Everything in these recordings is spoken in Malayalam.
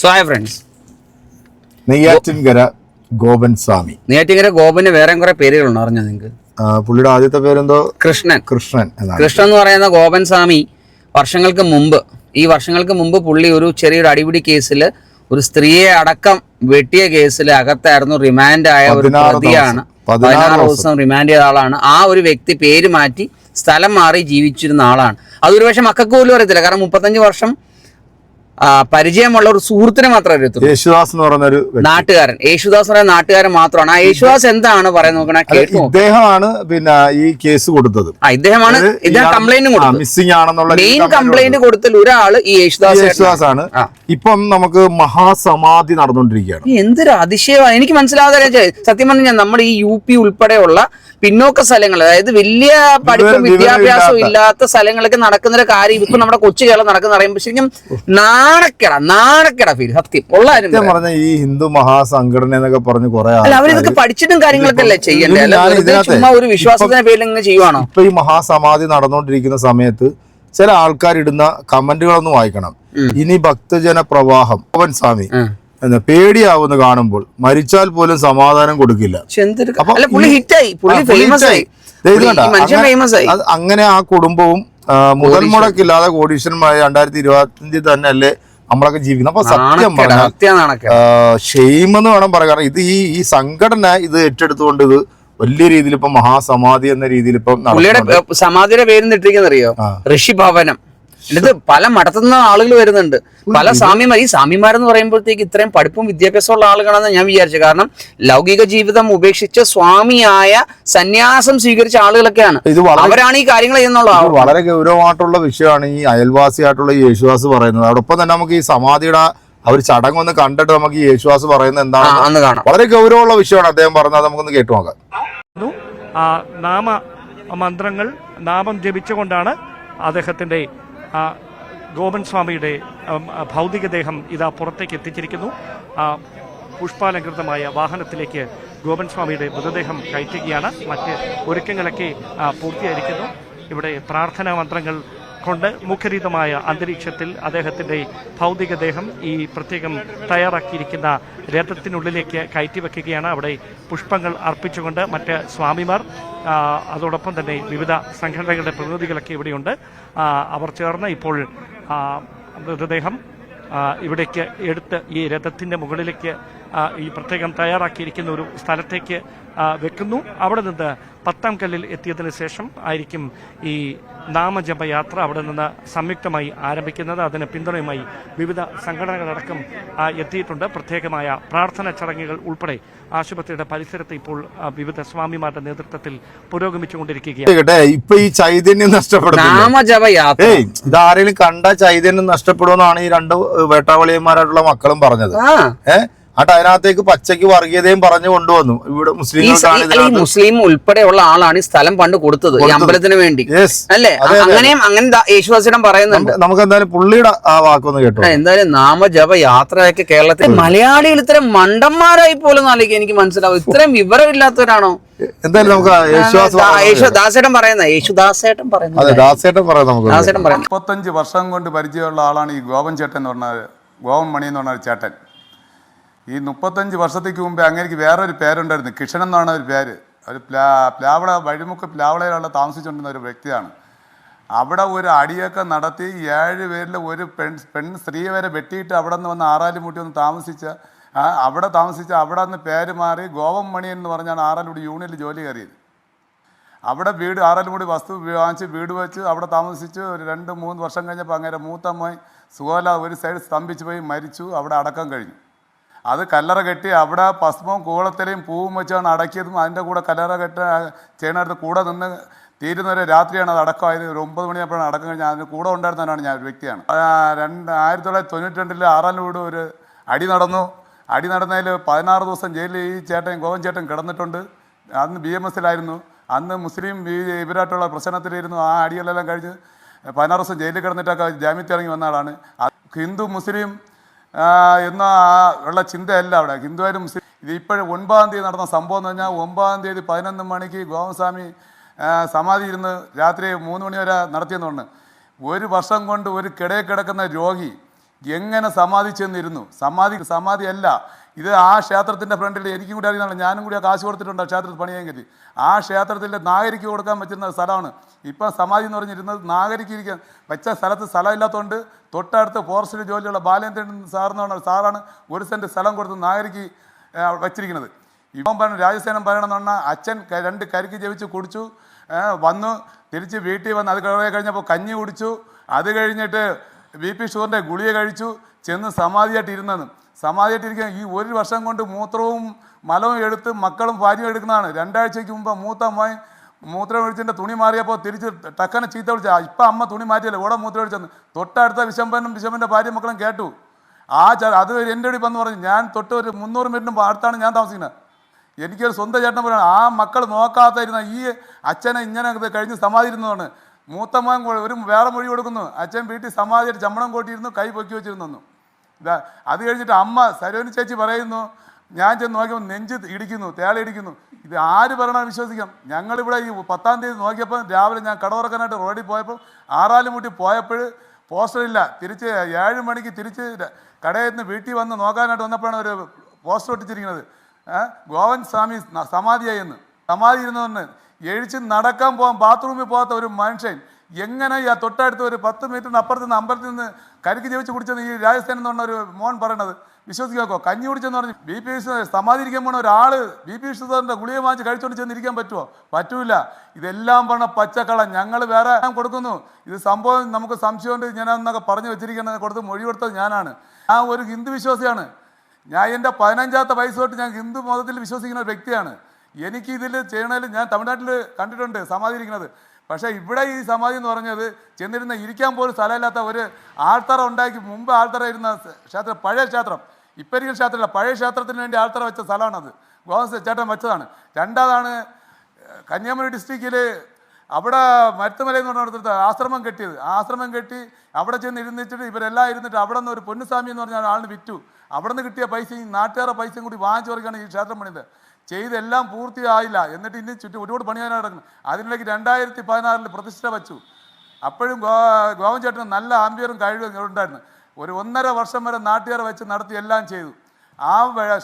So hi friends Neyyattinkara Gopan Swami. Neyyattinkara ഗോപന് വേറെ കുറെ പേരുകളുണ്ട് അറിഞ്ഞോ നിങ്ങൾക്ക്? പുള്ളിയുടെ ആദ്യത്തെ പേരെന്തോ? കൃഷ്ണൻ. കൃഷ്ണൻ കൃഷ്ണൻ എന്ന് പറയുന്ന ഗോപൻ സ്വാമി വർഷങ്ങൾക്ക് മുമ്പ് ഈ വർഷങ്ങൾക്ക് മുമ്പ് പുള്ളി ഒരു ചെറിയൊരു അടിപിടി കേസിൽ ഒരു സ്ത്രീയെ അടക്കം വെട്ടിയ കേസിൽ അകത്തായിരുന്നു റിമാൻഡ് ആയ ഒരു പ്രതിയാണ്. പതിനാറ് ദിവസം. റിമാൻഡ് ചെയ്ത ആളാണ്. ആ ഒരു വ്യക്തി പേര് മാറ്റി സ്ഥലം മാറി ജീവിച്ചിരുന്ന ആളാണ്. അതൊരു പക്ഷെ മക്കൾക്ക് പോലും അറിയത്തില്ല കാരണം മുപ്പത്തഞ്ച് വർഷം പരിചയമുള്ള ഒരു സുഹൃത്തിനെ മാത്രമേ അറിയത്തുള്ളൂ യേശുദാസ് എന്ന് പറയുന്ന ഒരു നാട്ടുകാരൻ. യേശുദാസ് പറയുന്ന നാട്ടുകാരൻ മാത്രമാണ്. ആ യേശുദാസ് എന്താണ് പറയുന്നത് നോക്കണേ? കേട്ടു ഇദ്ദേഹമാണ് പിന്നെ ഈ കേസ് കൊടുത്തത്. ആ ഇദ്ദേഹമാണ് ഇദ്ദേഹം കംപ്ലൈന്റ് കൊടുത്തത്. മിസ്സിംഗ് ആണെന്നുള്ള മെയിൻ കംപ്ലൈന്റ് കൊടുത്തൽ ഒരാൾ ഈ. യേശുദാസ് യേശുദാസ് ആണ് ഇപ്പം നമുക്ക് മഹാസമാധി നടന്നുകൊണ്ടിരിക്കുകയാണ്. എന്തൊരു അതിശയമാണ് എനിക്ക് മനസ്സിലാകാതെ സത്യം പറഞ്ഞാൽ നമ്മുടെ ഈ യു പി ഉൾപ്പെടെയുള്ള പിന്നോക്ക സ്ഥലങ്ങൾ അതായത് വലിയ പഠിപ്പും വിദ്യാഭ്യാസവും ഇല്ലാത്ത. സ്ഥലങ്ങളൊക്കെ നടക്കുന്ന ഒരു കാര്യം ഇപ്പൊ നമ്മുടെ കൊച്ചു കേരളം നടക്കുന്ന പറയുമ്പോൾ ശരിക്കും നാണക്കെട നാണക്കെട ഫീൽ സത്യം. പൊള്ളാരും കാര്യം പറഞ്ഞ ഈ ഹിന്ദു മഹാസംഘടന എന്നൊക്കെ പറഞ്ഞ് കുറെ അല്ല അവരിതൊക്കെ പഠിച്ചിട്ടും കാര്യങ്ങളൊക്കെ അല്ലേ ചെയ്യണ്ടേ? അല്ല ഞാൻ ചുമ്മാ ഒരു വിശ്വാസത്തിന്റെ പേരിൽ ഇങ്ങനെ ചെയ്യുവാണോ? ഇപ്പൊ ഈ മഹാസമാധി നടന്നുകൊണ്ടിരിക്കുന്ന സമയത്ത് ചില ആൾക്കാർ ഇടുന്ന കമന്റുകളൊന്നും വായിക്കണം. ഇനി ഭക്തജന പ്രവാഹം പവൻ സ്വാമി. പേടിയാവുന്ന കാണുമ്പോൾ മരിച്ചാൽ പോലും സമാധാനം കൊടുക്കില്ല. അങ്ങനെ- ആ കുടുംബവും മുതൽ മുടക്കില്ലാതെ കോടീശ്വരന്മാരെ രണ്ടായിരത്തി ഇരുപത്തിയഞ്ചിൽ തന്നെ അല്ലേ നമ്മളൊക്കെ ജീവിക്കുന്നത് അപ്പൊ സത്യം പറഞ്ഞാൽ ഷെയിം എന്ന് വേണം പറയാം. കാരണം ഇത് ഈ ഈ സംഘടന ഇത് ഏറ്റെടുത്തുകൊണ്ട് ഇത് വലിയ രീതിയിൽ ഇപ്പൊ മഹാസമാധി എന്ന രീതിയിൽ ഇപ്പം സമാധിയുടെ പേര് ഇട്ടിരിക്കുന്ന അറിയോ? ആ. ഇത് പല മടത്തുന്ന ആളുകൾ വരുന്നുണ്ട്. പല സ്വാമിമാർ ഈ സ്വാമിമാരെന്ന് പറയുമ്പോഴത്തേക്ക് ഇത്രയും പഠിപ്പും വിദ്യാഭ്യാസമുള്ള ആളുകളാണെന്ന് ഞാൻ വിചാരിച്ചു. കാരണം ലൗകിക ജീവിതം ഉപേക്ഷിച്ച് സ്വാമിയായ സന്യാസം സ്വീകരിച്ച ആളുകളൊക്കെയാണ്. അവരാണ് ഈ കാര്യങ്ങൾ ചെയ്യുന്നുള്ള വളരെ ഗൗരവമായിട്ടുള്ള വിഷയമാണ് ഈ അയൽവാസിയായിട്ടുള്ള യേശുദാസ് പറയുന്നത്. അതോടൊപ്പം തന്നെ നമുക്ക് ഈ സമാധിയുടെ ആ ഒരു ചടങ്ങൊന്ന് കണ്ടിട്ട് നമുക്ക് ഈ യേശുദാസ് പറയുന്നത് എന്താണ് അന്ന് കാണാം. വളരെ ഗൗരവമുള്ള വിഷയമാണ്. അദ്ദേഹം പറഞ്ഞത് നമുക്കൊന്ന് കേട്ടു നോക്കാം. നാമ മന്ത്രങ്ങൾ നാമം ജപിച്ചുകൊണ്ടാണ് അദ്ദേഹത്തിന്റെ ആ, ഗോപൻ സ്വാമിയുടെ ഭൗതികദേഹം ഇതാ പുറത്തേക്ക് എത്തിച്ചിരിക്കുന്നു. ആ, പുഷ്പാലങ്കൃതമായ വാഹനത്തിലേക്ക് ഗോപൻ സ്വാമിയുടെ മൃതദേഹം കയറ്റുകയാണ്. മറ്റ് ഒരുക്കങ്ങളൊക്കെ പൂർത്തിയായിരിക്കുന്നു. ഇവിടെ പ്രാർത്ഥനാ മന്ത്രങ്ങൾ കൊണ്ട് മുഖരിതമായ അന്തരീക്ഷത്തിൽ അദ്ദേഹത്തിന്റെ ഭൗതികദേഹം ഈ പ്രത്യേകം തയ്യാറാക്കിയിരിക്കുന്ന രഥത്തിനുള്ളിലേക്ക് കയറ്റി വെക്കുകയാണ്. അവിടെ പുഷ്പങ്ങൾ അർപ്പിച്ചുകൊണ്ട് മറ്റ് സ്വാമിമാർ അതോടൊപ്പം തന്നെ വിവിധ സംഘടനകളുടെ പ്രതിനിധികളൊക്കെ ഇവിടെയുണ്ട്. അവർ ചേർന്ന് ഇപ്പോൾ മൃതദേഹം ഇവിടേക്ക് എടുത്ത് ഈ രഥത്തിന്റെ മുകളിലേക്ക് ഈ പ്രത്യേകം തയ്യാറാക്കിയിരിക്കുന്ന ഒരു സ്ഥലത്തേക്ക് വെക്കുന്നു. അവിടെ നിന്ന് പത്താം കല്ലിൽ എത്തിയതിനു ശേഷം ആയിരിക്കും ഈ നാമജപയാത്ര അവിടെ നിന്ന് സംയുക്തമായി ആരംഭിക്കുന്നത്. അതിന് പിന്തുണയുമായി വിവിധ സംഘടനകളടക്കം എത്തിയിട്ടുണ്ട്. പ്രത്യേകമായ പ്രാർത്ഥന ചടങ്ങുകൾ ഉൾപ്പെടെ ആശുപത്രിയുടെ പരിസരത്ത് ഇപ്പോൾ വിവിധ സ്വാമിമാരുടെ നേതൃത്വത്തിൽ പുരോഗമിച്ചുകൊണ്ടിരിക്കുകയാണ്. ഇപ്പൊ ഈ ചൈതന്യം ഏയ് കണ്ട ചൈതന്യം നഷ്ടപ്പെടുമെന്നാണ് ഈ രണ്ട് വേട്ടാവളിയന്മാരായിട്ടുള്ള മക്കളും പറഞ്ഞത്. ആ. ഏഹ് ആട്ട് അതിനകത്തേക്ക് പച്ചയ്ക്ക് വർഗീയതയും പറഞ്ഞു കൊണ്ടുവന്നു. ഇവിടെ മുസ്ലിം മുസ്ലിം ഉൾപ്പെടെയുള്ള ആളാണ് ഈ സ്ഥലം പണ്ട് കൊടുത്തത് ഈ അമ്പലത്തിന് വേണ്ടി. അല്ലേ. അങ്ങനെയും അങ്ങനെ ദാ യേശുദാസിடம் പറയുന്നുണ്ട്. നമുക്ക് എന്തായാലും പുള്ളിയുടെ ആ വാക്കൊന്ന് കേട്ടോ എന്തായാലും നാമജപ യാത്രയൊക്കെ കേരളത്തിൽ മലയാളികൾ ഇത്തരം മണ്ടന്മാരായി പോലും നാലേക്ക് എനിക്ക് മനസ്സിലാവും. ഇത്രയും വിവരമില്ലാത്തവരാണോ? എന്തായാലും നമുക്ക് പറയുന്നത്. അതെ പറയുന്നത്. ദാസേട്ടൻ പറയാം നമുക്ക് ദാസേട്ടൻ മുപ്പത്തഞ്ച് വർഷം കൊണ്ട് പരിചയമുള്ള ആളാണ് ഈ ഗോപൻ ചേട്ടൻ എന്ന് പറഞ്ഞാൽ ഗോവൻ മണി എന്ന് പറഞ്ഞ ചേട്ടൻ. ഈ മുപ്പത്തഞ്ച് വർഷത്തേക്ക് മുമ്പേ അങ്ങേക്ക് വേറൊരു പേരുണ്ടായിരുന്നു. കിഷൻ എന്നാണ് ഒരു പേര്. ഒരു പ്ലാ പ്ലാവള വഴിമുക്ക് പ്ലാവളയിലുള്ള താമസിച്ചുകൊണ്ടിരുന്ന ഒരു വ്യക്തിയാണ്. അവിടെ ഒരു അടിയൊക്കെ നടത്തി ഏഴ് പേരിൽ ഒരു പെൺ പെൺ സ്ത്രീ വരെ വെട്ടിയിട്ട് അവിടെ നിന്ന് വന്ന് ആറാലുമുട്ടി ഒന്ന് താമസിച്ച അവിടെ താമസിച്ച അവിടെ നിന്ന് പേര് മാറി ഗോവം മണി എന്ന് പറഞ്ഞാണ് ആറാലുമുടി യൂണിയനിൽ ജോലി കയറിയത്. അവിടെ വീട് ആറാലുമുടി വസ്തു വാങ്ങിച്ച് വീട് വെച്ച് അവിടെ താമസിച്ച് ഒരു രണ്ട് മൂന്ന് വർഷം കഴിഞ്ഞപ്പോൾ അങ്ങനെ മൂത്തമ്മ സുഖല ഒരു സൈഡ് സ്തംഭിച്ച് പോയി മരിച്ചു. അവിടെ അടക്കം കഴിഞ്ഞു. അത് കല്ലറ കെട്ടി അവിടെ ഭസ്മവും കൂളത്തിലെയും പൂവും വെച്ചാണ് അടക്കിയതും അതിന്റെ കൂടെ കല്ലറ കെട്ട ചെയ്യണടുത്ത് കൂടെ നിന്ന് തീരുന്ന ഒരു രാത്രിയാണ് അത് അടക്കമായത്. ഒരു ഒമ്പത് മണിയപ്പോഴാണ് അടക്കം കഴിഞ്ഞാൽ അതിന് കൂടെ ഉണ്ടായിരുന്നവനാണ് ഞാൻ ഒരു വ്യക്തിയാണ്. രണ്ട് ആയിരത്തി തൊള്ളായിരത്തി തൊണ്ണൂറ്റി രണ്ടിൽ ആറാലൂട് ഒരു അടി നടന്നു. അടി നടന്നതിൽ പതിനാറ് ദിവസം ജയിലിൽ ഈ ചേട്ടൻ ഗോവൻ ചേട്ടൻ കിടന്നിട്ടുണ്ട്. അന്ന് ബി എം എസിലായിരുന്നു അന്ന് മുസ്ലിം ഇവരായിട്ടുള്ള പ്രശ്നത്തിലിരുന്നു. ആ അടികളെല്ലാം കഴിഞ്ഞ് പതിനാറ് ദിവസം ജയിലിൽ കിടന്നിട്ടൊക്കെ ജാമ്യത്തിറങ്ങി വന്ന ആളാണ്. ഹിന്ദു മുസ്ലിം എന്ന ഉള്ള ചിന്തയല്ല അവിടെ. ഹിന്ദുവരും മുസ്ലിം ഇത് ഇപ്പോഴും ഒൻപതാം തീയതി നടന്ന സംഭവം എന്ന് പറഞ്ഞാൽ ഒമ്പതാം തീയതി പതിനൊന്ന് മണിക്ക് ഗോവസ്വാമി സമാധി ഇരുന്ന് രാത്രി മൂന്ന് മണി വരെ നടത്തിയെന്നുണ്ട്. ഒരു വർഷം കൊണ്ട് ഒരു കിടയിൽ കിടക്കുന്ന രോഗി എങ്ങനെ സമാധി ചെന്നിരുന്നു? സമാധി സമാധി അല്ല. ഇത് ആ ക്ഷേത്രത്തിന്റെ ഫ്രണ്ടിൽ എനിക്കും കൂടി അറിയുന്നതാണ്. ഞാനും കൂടി ആ കാശ് കൊടുത്തിട്ടുണ്ട് ആ ക്ഷേത്രത്തിൽ പണിയാൻ കരുതി ആ ക്ഷേത്രത്തിന്റെ നാഗരിക്ക് കൊടുക്കാൻ പറ്റുന്ന സ്ഥലമാണ്. ഇപ്പം സമാധി എന്ന് പറഞ്ഞിരുന്നത് നാഗരിക്ക് ഇരിക്കാൻ വെച്ച സ്ഥലത്ത് സ്ഥലമില്ലാത്തതുകൊണ്ട് തൊട്ടടുത്ത് ഫോറസ്റ്റിൽ ജോലിയുള്ള ബാലേന്ദ്രൻ സാറെന്ന് പറഞ്ഞ സാറാണ് ഒരു സെന്റ് സ്ഥലം കൊടുത്ത് നാഗരിക്ക് വച്ചിരിക്കുന്നത്. ഇപ്പം പറഞ്ഞു രാജസേനം പറയണമെന്ന് പറഞ്ഞാൽ അച്ഛൻ രണ്ട് കരിക്ക് ജപിച്ച് കുടിച്ചു വന്ന് വന്നു തിരിച്ച് വീട്ടിൽ വന്ന് അത് കുറേ കഴിഞ്ഞപ്പോൾ കഞ്ഞി കുടിച്ചു. അത് കഴിഞ്ഞിട്ട് ബി പി ഷുഗറിന്റെ ഗുളിക കഴിച്ചു ചെന്ന് സമാധിയായിട്ട് ഇരുന്നെന്ന്. സമാധിയായിട്ട് ഇരിക്കാൻ ഈ ഒരു വർഷം കൊണ്ട് മൂത്രവും മലവും എടുത്ത് മക്കളും ഭാര്യയും എടുക്കുന്നതാണ്. രണ്ടാഴ്ചയ്ക്ക് മുമ്പ് മൂത്ത അമ്മായി മൂത്രം ഒഴിച്ചിന്റെ തുണി മാറിയപ്പോൾ തിരിച്ച് ടക്കനെ ചീത്ത വിളിച്ച ഇപ്പം അമ്മ തുണി മാറ്റിയല്ലേ? ഓടെ മൂത്രം ഒഴിച്ചെന്ന്. തൊട്ടടുത്ത വിശമ്പനും വിശമ്പന്റെ ഭാര്യ മക്കളും കേട്ടു. ആ ച അത് എന്റെ അടി വന്ന് പറഞ്ഞു ഞാൻ തൊട്ട് ഒരു മുന്നൂറ് മിനിറ്റും അടുത്താണ് ഞാൻ താമസിക്കുന്നത്. എനിക്കൊരു സ്വന്തം ചേട്ടൻ പോലെയാണ്. ആ മക്കൾ നോക്കാത്തായിരുന്ന ഈ അച്ഛനെ ഇങ്ങനെ കഴിഞ്ഞ് സമാധിയിരുന്നതാണ്. മൂത്തമ്മ ഒരു വേറെ മൊഴി കൊടുക്കുന്നു. അച്ഛൻ വീട്ടിൽ സമാധിയായിട്ട് ചമ്മണം കൂട്ടിയിരുന്നു കൈ പൊക്കി വെച്ചിരുന്നു ഇതാ അത് കഴിഞ്ഞിട്ട് അമ്മ സരോനി ചേച്ചി പറയുന്നു ഞാൻ ചെന്ന് നോക്കിയപ്പോൾ നെഞ്ച് ഇടിക്കുന്നു തേള ഇടിക്കുന്നു. ഇത് ആര് പറയണം വിശ്വസിക്കാം. ഞങ്ങളിവിടെ ഈ പത്താം തീയതി നോക്കിയപ്പോൾ രാവിലെ ഞാൻ കടവറക്കാനായിട്ട് റോഡിൽ പോയപ്പോൾ ആറാലും മുട്ടി പോയപ്പോൾ പോസ്റ്ററില്ല തിരിച്ച് ഏഴ് മണിക്ക് തിരിച്ച് കടയിൽ നിന്ന് വീട്ടിൽ വന്ന് നോക്കാനായിട്ട് വന്നപ്പോഴാണ് ഒരു പോസ്റ്റർ ഒട്ടിച്ചിരിക്കുന്നത്. ഗോവൻ സ്വാമി സമാധി സമാധിയായി എന്ന്. സമാധി ഇരുന്നതെന്ന് എഴിച്ച് നടക്കാൻ പോകാൻ ബാത്റൂമിൽ പോകാത്ത ഒരു മനുഷ്യൻ എങ്ങനെ ആ തൊട്ടടുത്ത് ഒരു പത്ത് മീറ്ററിന് അപ്പുറത്ത് നിന്ന് അമ്പലത്തിൽ നിന്ന് കരിക്ക് ജീവിച്ച് കുടിച്ചെന്ന് ഈ രാജസ്ഥാൻ എന്ന് പറഞ്ഞ ഒരു മോൻ പറയണത് വിശ്വസിക്കാക്കോ കഞ്ഞി കുടിച്ചെന്ന് പറഞ്ഞ് ബി പി എസ് സമാധിരിക്കാൻ പോണ ഒരാൾ ബി പി വിശ്വസാറിന്റെ ഗുളിക വാങ്ങിച്ച് കഴിച്ചുകൊണ്ട് ചെന്നിരിക്കാൻ പറ്റുമോ പറ്റൂല. ഇതെല്ലാം പറഞ്ഞ പച്ചക്കള ഞങ്ങൾ വേറെ കൊടുക്കുന്നു. ഇത് സംഭവം നമുക്ക് സംശയമുണ്ട്. ഞാൻ എന്നൊക്കെ പറഞ്ഞു വെച്ചിരിക്കുന്നത് കൊടുത്ത് മൊഴി കൊടുത്തത് ഞാനാണ്. ആ ഒരു ഹിന്ദു വിശ്വാസിയാണ്. ഞാൻ എന്റെ പതിനഞ്ചാമത്തെ വയസ്സ് തൊട്ട് ഞാൻ ഹിന്ദു മതത്തിൽ വിശ്വസിക്കുന്ന ഒരു വ്യക്തിയാണ്. എനിക്ക് ഇതിൽ ചെയ്യണതിൽ ഞാൻ തമിഴ്നാട്ടിൽ കണ്ടിട്ടുണ്ട് സമാധി ഇരിക്കുന്നത് പക്ഷേ ഇവിടെ ഈ സമാധി എന്ന് പറഞ്ഞത് ചെന്നിരുന്ന ഇരിക്കാൻ പോലും സ്ഥലമില്ലാത്ത ഒരു ആൾത്തറ ഉണ്ടാക്കി മുമ്പ് ആൾത്തറ ഇരുന്ന ക്ഷേത്രം പഴയ ക്ഷേത്രം. ഇപ്പരിക്കൽ ക്ഷേത്രമല്ല പഴയ ക്ഷേത്രത്തിന് വേണ്ടി ആൾത്തറ വെച്ച സ്ഥലമാണത്. ഗോവസ് ചേട്ടൻ വെച്ചതാണ്. രണ്ടാതാണ് കന്യാകുമാരി ഡിസ്ട്രിക്റ്റിൽ അവിടെ മരുത്തുമല എന്ന് പറഞ്ഞിടത്ത് ആശ്രമം കെട്ടിയത്. ആശ്രമം കെട്ടി അവിടെ ചെന്ന് ഇരുന്നിട്ട് ഇവരെല്ലാം ഇരുന്നിട്ട് അവിടെ നിന്ന് ഒരു പൊന്നുസ്വാമി എന്ന് പറഞ്ഞ ആളിന് വിറ്റു. അവിടെ നിന്ന് കിട്ടിയ പൈസയും നാട്ടുകാരുടെ പൈസയും കൂടി വാങ്ങിച്ചു കൊടുക്കുകയാണ് ഈ ക്ഷേത്രം പണിത് ചെയ്തെല്ലാം പൂർത്തിയായില്ല. എന്നിട്ട് ഇനി ചുറ്റും ഒരുപാട് പണിയാൻ നടക്കുന്നു അതിനിടയ്ക്ക് രണ്ടായിരത്തി പതിനാറിൽ പ്രതിഷ്ഠ വച്ചു. അപ്പോഴും ഗോ ഗോവൻ ചേട്ടന് നല്ല ആംബിയറും കഴിവും ഉണ്ടായിരുന്നു. ഒരു ഒന്നര വർഷം വരെ നാട്ടുകാർ വെച്ച് നടത്തി എല്ലാം ചെയ്തു. ആ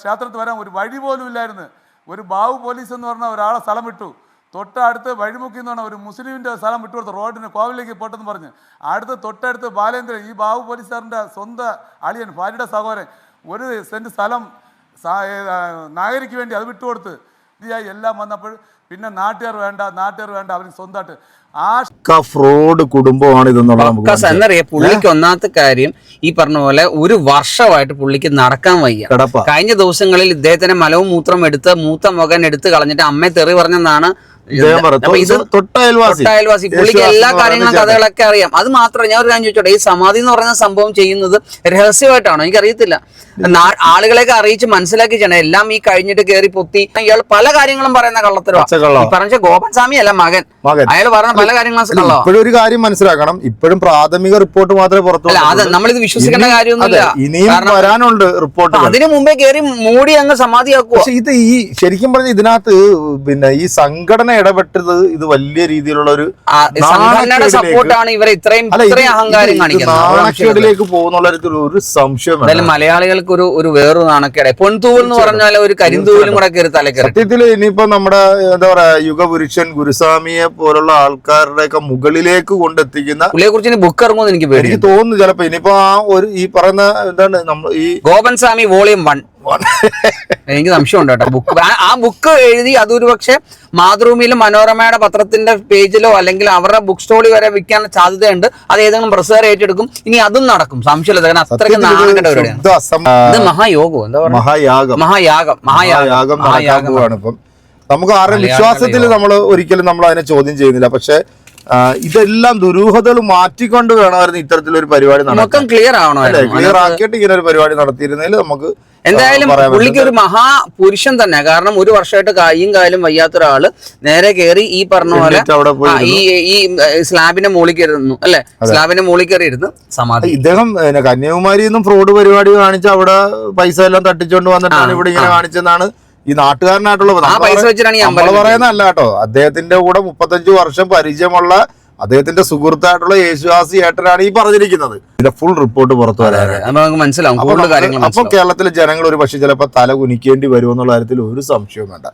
ക്ഷേത്രത്തിൽ വരാൻ ഒരു വഴി പോലും ഇല്ലായിരുന്നു. ഒരു ബാബു പോലീസ് എന്ന് പറഞ്ഞ ഒരാളെ സ്ഥലം വിട്ടു. തൊട്ടടുത്ത് വഴിമുക്കി എന്ന് പറഞ്ഞ ഒരു മുസ്ലിമിന്റെ സ്ഥലം വിട്ടുകൊടുത്തു റോഡിന് കോവിലേക്ക് പോട്ടെന്ന് പറഞ്ഞ്. അടുത്ത് തൊട്ടടുത്ത് ബാലേന്ദ്രൻ ഈ ബാബു പോലീസുകാരന്റെ സ്വന്തം അളിയൻ ഭാര്യയുടെ സഹോദരൻ ഒരു സെന്റ് സ്ഥലം നാഗരിക്ക് വേണ്ടി അത് വിട്ടുകൊടുത്ത് ഇതിയായി എല്ലാം വന്നപ്പോൾ പിന്നെ നാട്ടുകാർ വേണ്ട നാട്ടുകാർ വേണ്ട അവന് സ്വന്തമായിട്ട് ആ ഫ്രോഡ് കുടുംബമാണ് ഇതെന്നുള്ളത് എന്നറിയാം പുള്ളിക്ക് ഒന്നാമത്തെ കാര്യം ഈ പറഞ്ഞ പോലെ ഒരു വർഷമായിട്ട് പുള്ളിക്ക് നടക്കാൻ വയ്യ. കഴിഞ്ഞ ദിവസങ്ങളിൽ ഇദ്ദേഹത്തിന് മലവും മൂത്രം എടുത്ത് മൂത്ത മകൻ എടുത്ത് കളഞ്ഞിട്ട് അമ്മയെ തെറി പറഞ്ഞെന്നാണ് തൊട്ടയൽവാസി. പുള്ളിക്ക് എല്ലാ കാര്യങ്ങളും. കഥകളൊക്കെ അറിയാം. അത് മാത്രമല്ല ഞാൻ ഒരു കാര്യം ചോദിച്ചോട്ടെ ഈ സമാധി എന്ന് പറയുന്ന സംഭവം ചെയ്യുന്നത് രഹസ്യമായിട്ടാണോ? എനിക്കറിയത്തില്ല. അറിയത്തില്ല ആളുകളെയൊക്കെ അറിയിച്ച് മനസ്സിലാക്കി ചെയ്യണം. എല്ലാം ഈ കഴിഞ്ഞിട്ട് കയറി പൊത്തി. ഇയാൾ പല കാര്യങ്ങളും പറയുന്ന കള്ളത്തരവാ. പച്ചക്കള്ളവാ. ഈ പറഞ്ഞ ഗോപൻ സ്വാമി അല്ല മകൻ. അയാൾ പറഞ്ഞ പല കാര്യങ്ങളും ഇപ്പോഴും ഒരു കാര്യം മനസ്സിലാക്കണം. ഇപ്പോഴും പ്രാഥമിക റിപ്പോർട്ട് മാത്രമേ പുറത്തു അത്. നമ്മളിത് വിശ്വസിക്കേണ്ട കാര്യമൊന്നുമില്ല. ഇനിയും വരാനുണ്ട് റിപ്പോർട്ട് അതിനു മുമ്പേ കയറി മൂടി അങ്ങ് സമാധിയാക്കുക ഇത് ഈ ശരിക്കും പറഞ്ഞ ഇതിനകത്ത് പിന്നെ ഈ സംഘടന ഇടപെട്ടത് ഇത് വലിയ രീതിയിലുള്ള ഒരു സപ്പോർട്ടാണ് ഇവരെ ഇത്രയും ഇത്രയും അഹങ്കാരം. നാണക്കേടിലേക്ക് പോകുന്നുള്ള ഒരു- സംശയം മലയാളികൾക്ക് ഒരു ഒരു വേറൊരു നാണക്കേട്. പൊൻതൂവൽ എന്ന് പറഞ്ഞാൽ ഒരു കരിന്തൂവലും കൂടെ കയറി തലക്കറി സത്യത്തിൽ ഇനിയിപ്പോ നമ്മുടെ എന്താ പറയാ യുഗപുരുഷൻ ഗുരുസ്വാമിയെ പോലുള്ള ആൾക്കാരുടെ ഒക്കെ മുകളിലേക്ക് കൊണ്ടെത്തിക്കുന്ന പുള്ളിയെ കുറിച്ച് ബുക്ക് ഇറങ്ങുമെന്ന് എനിക്ക് പേടി എനിക്ക് തോന്നുന്നു ചിലപ്പോ ഇനിയിപ്പോ ആ ഒരു ഈ പറയുന്ന എന്താണ് നമ്മൾ ഈ ഗോപൻ സ്വാമി വോളിയം വൺ. എനിക്ക് സംശയമുണ്ട് കേട്ടോ. ബുക്ക് ആ ബുക്ക് എഴുതി അതൊരു പക്ഷെ മാതൃഭൂമിയിലും മനോരമയുടെ പത്രത്തിന്റെ പേജിലോ അല്ലെങ്കിൽ അവരുടെ ബുക്ക് സ്റ്റോളിൽ വരെ വിൽക്കാൻ സാധ്യതയുണ്ട്. അത് ഏതെങ്കിലും പ്രസ്സുകാർ ഏറ്റെടുക്കും. ഇനി അതും നടക്കും. സംശയമില്ല. കാരണം അത്രയ്ക്ക് സത്യത്തിൽ ഇത് മഹായോഗോ. എന്താ പറയുക മഹായാഗം. മഹായാഗം. മഹായാഗം. യാഗം മഹായാഗം. നമുക്ക് ആരുടെ വിശ്വാസത്തിൽ നമ്മൾ ഒരിക്കലും നമ്മൾ അതിനെ ചോദ്യം ചെയ്യുന്നില്ല. പക്ഷെ ഇതെല്ലാം ദുരൂഹതകൾ മാറ്റിക്കൊണ്ട് വേണമായിരുന്നു ഇത്തരത്തിലൊരു പരിപാടി നടക്കാൻ. ക്ലിയർ ആവണമായിരുന്നു. ക്ലിയർ ആക്കിയിട്ട് ഇങ്ങനെ ഒരു പരിപാടി നടത്തിയിരുന്നതിൽ നമുക്ക് എന്തായാലും പുള്ളിക്ക് ഒരു മഹാപുരുഷൻ തന്നെ. കാരണം ഒരു വർഷമായിട്ട് കൈയും കാലും വയ്യാത്ത ഒരാൾ നേരെ കയറി ഈ പറഞ്ഞ പോലെ ഈ ഈ സ്ലാബിന്റെ മുകളിൽ അല്ലെ? സ്ലാബിനെ മുകളിൽ കയറി ഇരുന്ന് സമാധി. ഇദ്ദേഹം കന്യാകുമാരി കന്യാകുമാരിയിൽ നിന്നും ഫ്രോഡ് പരിപാടി കാണിച്ച് അവിടെ പൈസ എല്ലാം തട്ടിച്ചോണ്ട് വന്നിട്ടാണ് ഇവിടെ ഇങ്ങനെ കാണിച്ചെന്നാണ് ഈ നാട്ടുകാരനായിട്ടുള്ള നമ്മൾ പറയുന്നതല്ല കേട്ടോ. അദ്ദേഹത്തിന്റെ കൂടെ മുപ്പത്തഞ്ചു വർഷം പരിചയമുള്ള അദ്ദേഹത്തിന്റെ സുഹൃത്തായിട്ടുള്ള യേശുവാസി ഏട്ടനാണ് ഈ പറഞ്ഞിരിക്കുന്നത്. ഇതിന്റെ ഫുൾ റിപ്പോർട്ട് പുറത്തു നമുക്ക് മനസ്സിലാവും. അപ്പൊ കേരളത്തിലെ ജനങ്ങൾ ഒരു പക്ഷെ ചിലപ്പോൾ തല കുനിക്കേണ്ടി വരുമെന്നുള്ള കാര്യത്തിൽ ഒരു സംശയവും വേണ്ട.